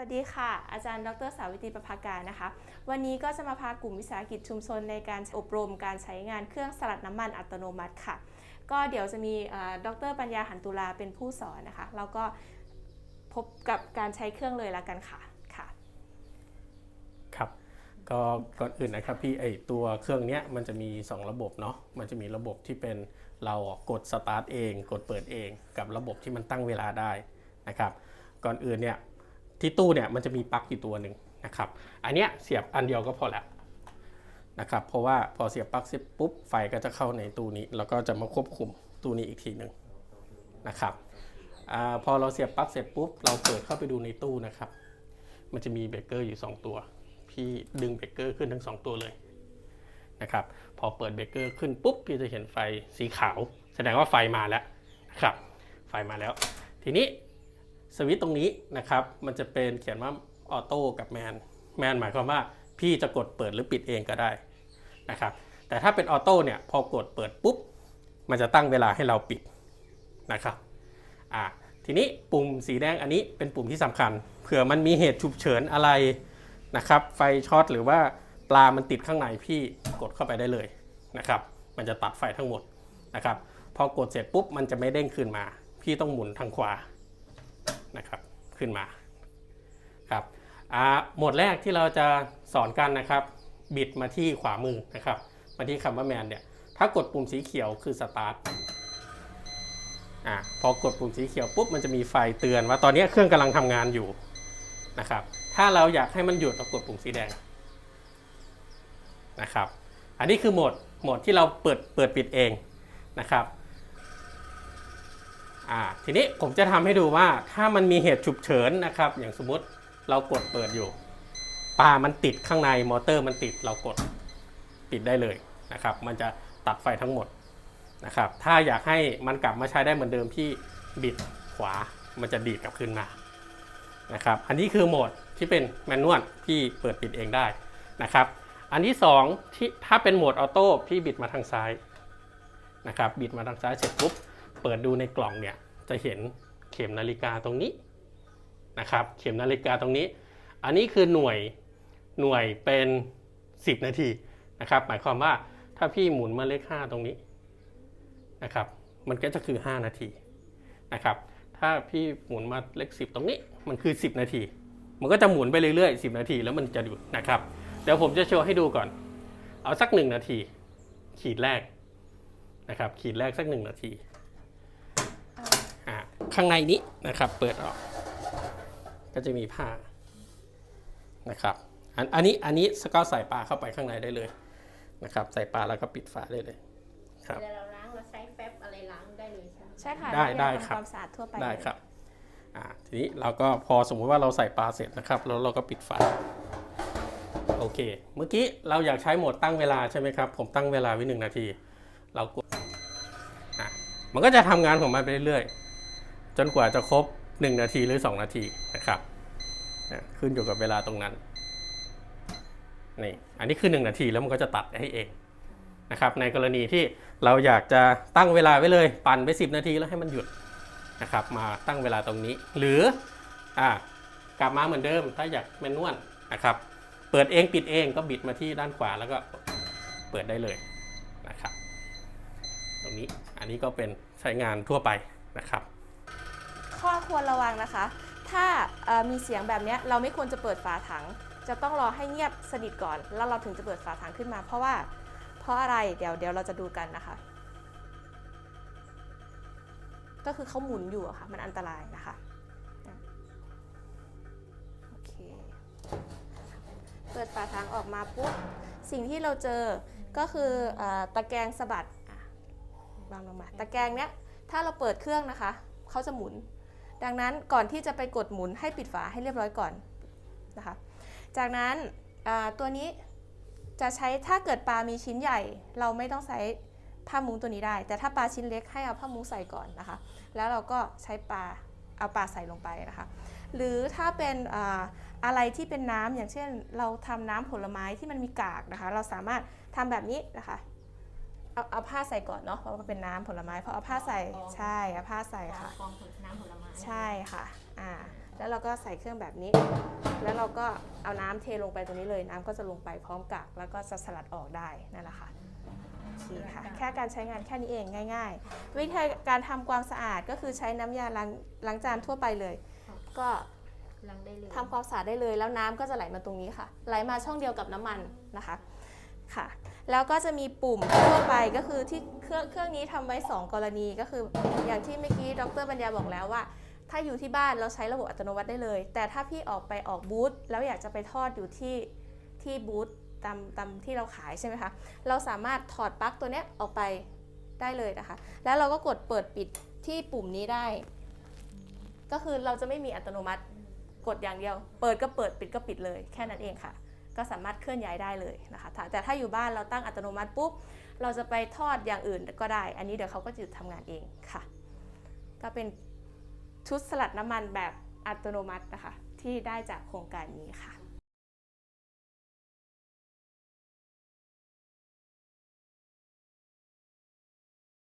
วัสดีค่ะ อาจารย์ ดร สาวิตรีประภาการนะคะ วันนี้ก็จะมาพากลุ่มวิสาหกิจชุมชนในการอบรมการใช้งานเครื่องสลัดน้ำมันอัตโนมัติค่ะ ก็เดี๋ยวจะมีดร ปัญญาหันตุลาเป็นผู้สอนนะคะ แล้วก็พบกับการใช้เครื่องเลยละกันค่ะค่ะ ครับก็ก่อนอื่นนะครับพี่ไอตัวเครื่องเนี้ยมันจะมี 2 ระบบเนาะมันจะมีระบบที่เป็นเรากดสตาร์ทเอง กดเปิดเอง กับระบบที่มันตั้งเวลาได้นะครับ ก่อนอื่นเนี่ย ที่ตู้เนี่ยมันจะมีปลั๊กอยู่ตัวหนึ่งนะครับ อันเนี้ยเสียบอันเดียวก็พอและนะครับเพราะว่าพอเสียบปลั๊กเสร็จปุ๊บไฟก็จะเข้าในตู้นี้ แล้วก็จะมาควบคุมตู้นี้อีกทีหนึ่งนะครับอาพอเราเสียบปลั๊กเสร็จปุ๊บเราเปิดเข้าไปดูในตู้นะครับ มันจะมีเบรกเกอร์อยู่ 2 ตัว พี่ดึงเบรกเกอร์ขึ้นทั้ง 2 ตัวเลยนะครับพอเปิดเบรกเกอร์ขึ้นปุ๊บพี่จะเห็นไฟสีขาว แสดงว่าไฟมาแล้วนะครับไฟมาแล้ว ทีนี้ สวิตตรงนี้นะครับมันจะเป็นเขียนว่าออโต้กับแมนแมนหมายความว่าพี่จะกดเปิดหรือปิดเองก็ได้นะครับแต่ถ้าเป็นออโต้เนี่ยพอกดเปิดปุ๊บ มันจะตั้งเวลาให้เราปิดนะครับอ่าทีนี้ปุ่มสีแดงอันนี้เป็นปุ่มที่สำคัญเผื่อมันมีเหตุฉุกเฉินอะไรนะครับไฟช็อตหรือว่าปลามันติดข้างในพี่กดเข้าไปได้เลยนะครับมันจะตัดไฟทั้งหมดนะครับพอกดเสร็จปุ๊บมันจะไม่เด้งขึ้นมา พี่ต้องหมุนทางขวา นะครับขึ้นมาครับอ่าโหมดแรกที่เราจะสอนกันนะครับ บิดมาที่ขวามือนะครับ มาที่คำว่าแมนเนี่ยถ้ากดปุ่มสีเขียวคือสตาร์ทอะพอกดปุ่มสีเขียวปุ๊บมันจะมีไฟเตือนว่าตอนนี้เครื่องกำลังทำงานอยู่นะครับ ถ้าเราอยากให้มันหยุดเรากดปุ่มสีแดงนะครับ อันนี้คือโหมดโหมดที่เราเปิดเปิดปิดเองนะครับ อ่าทีนี้ผมจะทำให้ดูว่าถ้ามันมีเหตุฉุกเฉินนะครับ อย่างสมมติเรากดเปิดอยู่ปลามันติดข้างในมอเตอร์มันติดเรากดปิดได้เลยนะครับ มันจะตัดไฟทั้งหมดนะครับ ถ้าอยากให้มันกลับมาใช้ได้เหมือนเดิมที่บิดขวามันจะดีดกลับคืนมานะครับ อันนี้คือโหมดที่เป็นแมนนวลที่เปิดปิดเองได้นะครับ อันที่2ที่ถ้าเป็นโหมดออโต้พี่บิดมาทางซ้ายนะครับ บิดมาทางซ้ายเสร็จปุ๊บ เปิดดูในกล่องเนี่ยจะเห็นเข็มนาฬิกาตรงนี้นะครับ เข็มนาฬิกาตรงนี้ อันนี้คือหน่วยหน่วยเป็น 10 นาทีนะครับ หมายความว่าถ้าพี่หมุนมาเลข5ตรงนี้นะครับ มันก็จะคือ 5 นาทีนะครับ ถ้าพี่หมุนมาเลข 10 ตรงนี้ มันคือ 10 นาที มันก็จะหมุนไปเรื่อยๆ 10 นาทีแล้วมันจะหยุดนะครับ เดี๋ยวผมจะโชว์ให้ดูก่อน เอาสัก 1 นาที ขีดแรกนะครับ ขีดแรกสัก 1 นาที ข้างในนี้นะครับ เปิดออก ก็จะมีผ้านะครับ อันอันนี้อันนี้สก็ใส่ปลาเข้าไปข้างในได้เลยนะครับ ใส่ปลาแล้วก็ปิดฝาได้เลยครับเวลาเราล้างเราใช้แป๊บอะไรล้างได้เลยใช่ไหมใช่ค่ะได้ได้ทำครับความสะอาดทั่วไปได้เลยครับอ่าทีนี้เราก็พอสมมุติว่าเราใส่ปลาเสร็จนะครับ แล้วเราก็ปิดฝาโอเค เมื่อกี้เราอยากใช้โหมดตั้งเวลาใช่ไหมครับ ผมตั้งเวลาไว้หนึ่งนาที เรากดอะมันก็จะทำงานของมันไปเรื่อยๆ จนกว่าจะครบ 1 นาทีหรือ 2 นาทีนะครับขึ้นอยู่กับเวลาตรงนั้นนี่อันนี้คือ 1 นาทีแล้วมันก็จะตัดให้เองนะครับในกรณีที่เราอยากจะตั้งเวลาไว้เลย ปั่นไป 10 นาทีแล้วให้มันหยุดนะครับมาตั้งเวลาตรงนี้ หรืออ่ากลับมาเหมือนเดิม ถ้าอยากแมนนวลนะครับเปิดเองปิดเองก็บิดมาที่ด้านขวาแล้วก็เปิดได้เลยนะครับ ตรงนี้อันนี้ก็เป็นใช้งานทั่วไปนะครับ ข้อควรระวังนะคะ ถ้ามีเสียงแบบนี้เราไม่ควรจะเปิดฝาถัง จะต้องรอให้เงียบสนิทก่อน แล้วเราถึงจะเปิดฝาถังขึ้นมา เพราะว่าเพราะอะไรเดี๋ยวเดี๋ยวเราจะดูกันนะคะ ก็คือเขาหมุนอยู่ะค่ะ มันอันตรายนะคะโอเคเปิดฝาถังออกมาปุ๊บสิ่งที่เราเจอก็คืออตะแกรงสะบัดวางลงมาตะแกรงเนี้ยถ้าเราเปิดเครื่องนะคะเขาจะหมุน ดังนั้นก่อนที่จะไปกดหมุนให้ปิดฝาให้เรียบร้อยก่อนนะคะจากนั้นตัวนี้จะใช้ถ้าเกิดปลามีชิ้นใหญ่ เราไม่ต้องใช้ผ้ามุ้งตัวนี้ได้ แต่ถ้าปลาชิ้นเล็กให้เอาผ้ามุ้งใส่ก่อนนะคะ แล้วเราก็ใช้ปลาเอาปลาใส่ลงไปนะคะ หรือถ้าเป็นอ่าอะไรที่เป็นน้ำอย่างเช่น เราทำน้ำผลไม้ที่มันมีกากนะคะ เราสามารถทำแบบนี้นะคะ เอาเอาผ้าใส่ก่อนเนาะเพราะว่าเป็นน้ำผลไม้พอเอาผ้าใส่ใช่เอาผ้าใส่ค่ะ ฟองผลน้ำผลไม้ใช่ค่ะอ่าแล้วเราก็ใส่เครื่องแบบนี้ แล้วเราก็เอาน้ำเทลงไปตรงนี้เลย น้ำก็จะลงไปพร้อมกับแล้วก็จะสลัดออกได้นั่นแหละค่ะโอเคค่ะแค่การใช้งานแค่นี้เองง่าย ๆ วิธีการทำความสะอาดก็คือใช้น้ำยาล้างล้างจานทั่วไปเลย ก็ล้างได้เลยทำความสะอาดได้เลยแล้วน้ำก็จะไหลมาตรงนี้ค่ะ ไหลมาช่องเดียวกับน้ำมันนะคะ ค่ะ แล้วก็จะมีปุ่มทั่วไปก็คือที่เครื่องเครื่องนี้ทำไว้ 2 กรณีก็คืออย่างที่เมื่อกี้ดรปัญญาบอกแล้วว่า ถ้าอยู่ที่บ้านเราใช้ระบบอัตโนมัติได้เลย แต่ถ้าพี่ออกไปออกบูธแล้วอยากจะไปทอดอยู่ที่ที่บูธตามตามที่เราขายใช่ไหมคะ เราสามารถถอดปลั๊กตัวเนี้ยออกไปได้เลยนะคะ แล้วเราก็กดเปิดปิดที่ปุ่มนี้ได้ ก็คือเราจะไม่มีอัตโนมัติกดอย่างเดียว เปิดก็เปิดปิดก็ปิดเลยแค่นั้นเองค่ะ ก็สามารถเคลื่อนย้ายได้เลยนะคะ แต่ถ้าอยู่บ้านเราตั้งอัตโนมัติปุ๊บ เราจะไปทอดอย่างอื่นก็ได้ อันนี้เดี๋ยวเขาก็จะทำงานเองค่ะ ก็เป็นชุดสลัดน้ำมันแบบอัตโนมัตินะคะ ที่ได้จากโครงการนี้ค่ะ